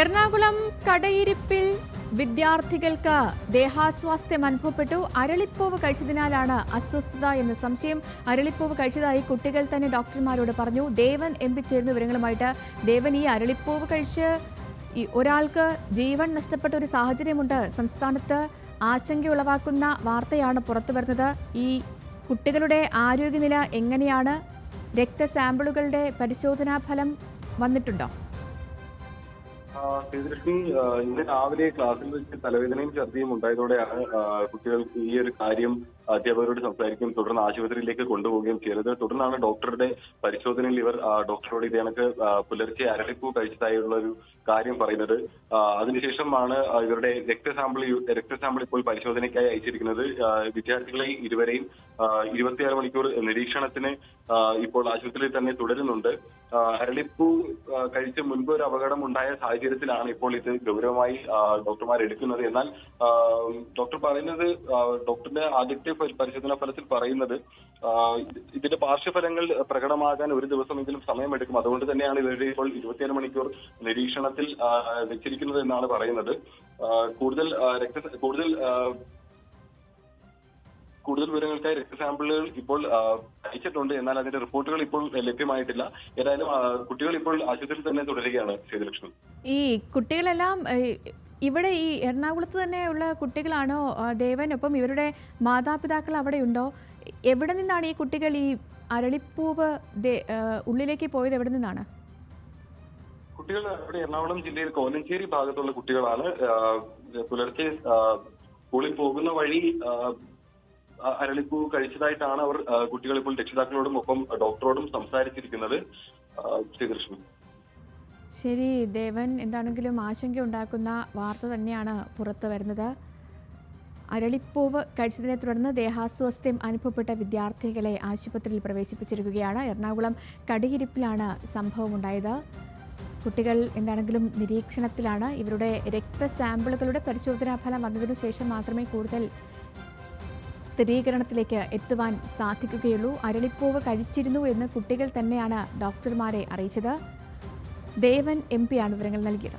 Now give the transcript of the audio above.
എറണാകുളം കടയിരിപ്പിൽ വിദ്യാർത്ഥികൾക്ക് ദേഹാസ്വാസ്ഥ്യം അനുഭവപ്പെട്ടു അരളിപ്പൂവ് കഴിച്ചതിനാലാണ് അസ്വസ്ഥത എന്ന സംശയം. അരളിപ്പൂവ് കഴിച്ചതായി കുട്ടികൾ തന്നെ ഡോക്ടർമാരോട് പറഞ്ഞു. ദേവൻ എം പി ചേരുന്ന വിവരങ്ങളുമായിട്ട് ദേവൻ ഈ അരളിപ്പൂവ് കഴിച്ച് ഒരാൾക്ക് ജീവൻ നഷ്ടപ്പെട്ട ഒരു സാഹചര്യമുണ്ട്. സംസ്ഥാനത്ത് ആശങ്കയുളവാക്കുന്ന വാർത്തയാണ് പുറത്തു വരുന്നത്. ഈ കുട്ടികളുടെ ആരോഗ്യനില എങ്ങനെയാണ്? രക്തസാമ്പിളുകളുടെ പരിശോധനാ ഫലം വന്നിട്ടുണ്ടോ? ഇന്ന് രാവിലെ ക്ലാസ്സിൽ വെച്ച് തലവേദനയും ഛർദിയും ഉണ്ടായതോടെയാണ് കുട്ടികൾക്ക് ഈ ഒരു കാര്യം അധ്യാപകരോട് സംസാരിക്കുകയും തുടർന്ന് ആശുപത്രിയിലേക്ക് കൊണ്ടുപോവുകയും ചെയ്തത് തുടർന്നാണ് ഡോക്ടറുടെ പരിശോധനയിൽ ഇവർ ഡോക്ടറോട് ഇത് കണക്ക് പുലർച്ചെ അരളിപ്പൂ കഴിച്ചതായുള്ള ഒരു കാര്യം പറയുന്നത്. അതിനുശേഷമാണ് ഇവരുടെ രക്ത സാമ്പിൾ രക്ത സാമ്പിൾ ഇപ്പോൾ പരിശോധനയ്ക്കായി അയച്ചിരിക്കുന്നത്. വിദ്യാർത്ഥികളെ ഇരുവരെയും ഇരുപത്തിയാറ് മണിക്കൂർ നിരീക്ഷണത്തിന് ഇപ്പോൾ ആശുപത്രിയിൽ തന്നെ തുടരുന്നുണ്ട്. അരളിപ്പൂ കഴിച്ച് മുൻപ് ഒരു അപകടം ഉണ്ടായ സാഹചര്യത്തിലാണ് ഇപ്പോൾ ഇത് ഗൗരവമായി ഡോക്ടർമാർ എടുക്കുന്നത് എന്നാൽ ഡോക്ടർ പറയുന്നത് ഡോക്ടറിന്റെ ആദ്യത്തെ പരിശോധനാ ഫലത്തിൽ പറയുന്നത് ഇതിന്റെ പാർശ്വഫലങ്ങൾ പ്രകടമാകാൻ ഒരു ദിവസമെങ്കിലും സമയമെടുക്കും. അതുകൊണ്ട് തന്നെയാണ് ഇവരുടെ ഇപ്പോൾ ഇരുപത്തിയേഴ് മണിക്കൂർ നിരീക്ഷണത്തിൽ വെച്ചിരിക്കുന്നത് എന്നാണ് പറയുന്നത്. കൂടുതൽ രക്ത കൂടുതൽ കൂടുതൽ വിവരങ്ങൾക്കായി രക്തസാമ്പിളുകൾ ഇപ്പോൾ അയച്ചിട്ടുണ്ട്. എന്നാൽ അതിന്റെ റിപ്പോർട്ടുകൾ ഇപ്പോൾ ലഭ്യമായിട്ടില്ല. ഏതായാലും കുട്ടികൾ ഇപ്പോൾ ആശുപത്രിയിൽ തന്നെ തുടരുകയാണ് ശ്രീലക്ഷ്മി ഈ കുട്ടികളെല്ലാം ഇവിടെ ഈ എറണാകുളത്ത് ഉള്ള കുട്ടികളാണോ ദേവനൊപ്പം ഇവരുടെ മാതാപിതാക്കൾ അവിടെ ഉണ്ടോ? എവിടെ നിന്നാണ് ഈ കുട്ടികൾ ഈ അരളിപ്പൂവ് ഉള്ളിലേക്ക് പോയത് എവിടെ നിന്നാണ്? കുട്ടികൾ ഇവിടെ എറണാകുളം ജില്ലയിൽ കോലഞ്ചേരി ഭാഗത്തുള്ള കുട്ടികളാണ്. പുലർച്ചെ സ്കൂളിൽ പോകുന്ന വഴി അരളിപ്പൂ കഴിച്ചതായിട്ടാണ് അവർ കുട്ടികൾ ഇപ്പോൾ രക്ഷിതാക്കളോടും ഒപ്പം ഡോക്ടറോടും സംസാരിച്ചിരിക്കുന്നത് ശ്രീകൃഷ്ണൻ. ശരി ദേവൻ എന്താണെങ്കിലും ആശങ്ക ഉണ്ടാക്കുന്ന വാർത്ത തന്നെയാണ് പുറത്തു വരുന്നത്. അരളിപ്പൂവ് കഴിച്ചതിനെ തുടർന്ന് ദേഹാസ്വാസ്ഥ്യം അനുഭവപ്പെട്ട വിദ്യാർത്ഥികളെ ആശുപത്രിയിൽ പ്രവേശിപ്പിച്ചിരിക്കുകയാണ്. എറണാകുളം കടിയിരിപ്പിലാണ് സംഭവമുണ്ടായത്. കുട്ടികൾ എന്താണെങ്കിലും നിരീക്ഷണത്തിലാണ്. ഇവരുടെ രക്ത സാമ്പിളുകളുടെ പരിശോധനാ ഫലം വന്നതിനു ശേഷം മാത്രമേ കൂടുതൽ സ്ഥിരീകരണത്തിലേക്ക് എത്തുവാൻ സാധിക്കുകയുള്ളൂ. അരളിപ്പൂവ് കഴിച്ചിരുന്നു എന്ന് കുട്ടികൾ തന്നെയാണ് ഡോക്ടർമാരെ അറിയിച്ചത്. ദേവൻ എം പിയാണ് വിവരങ്ങൾ നൽകിയത്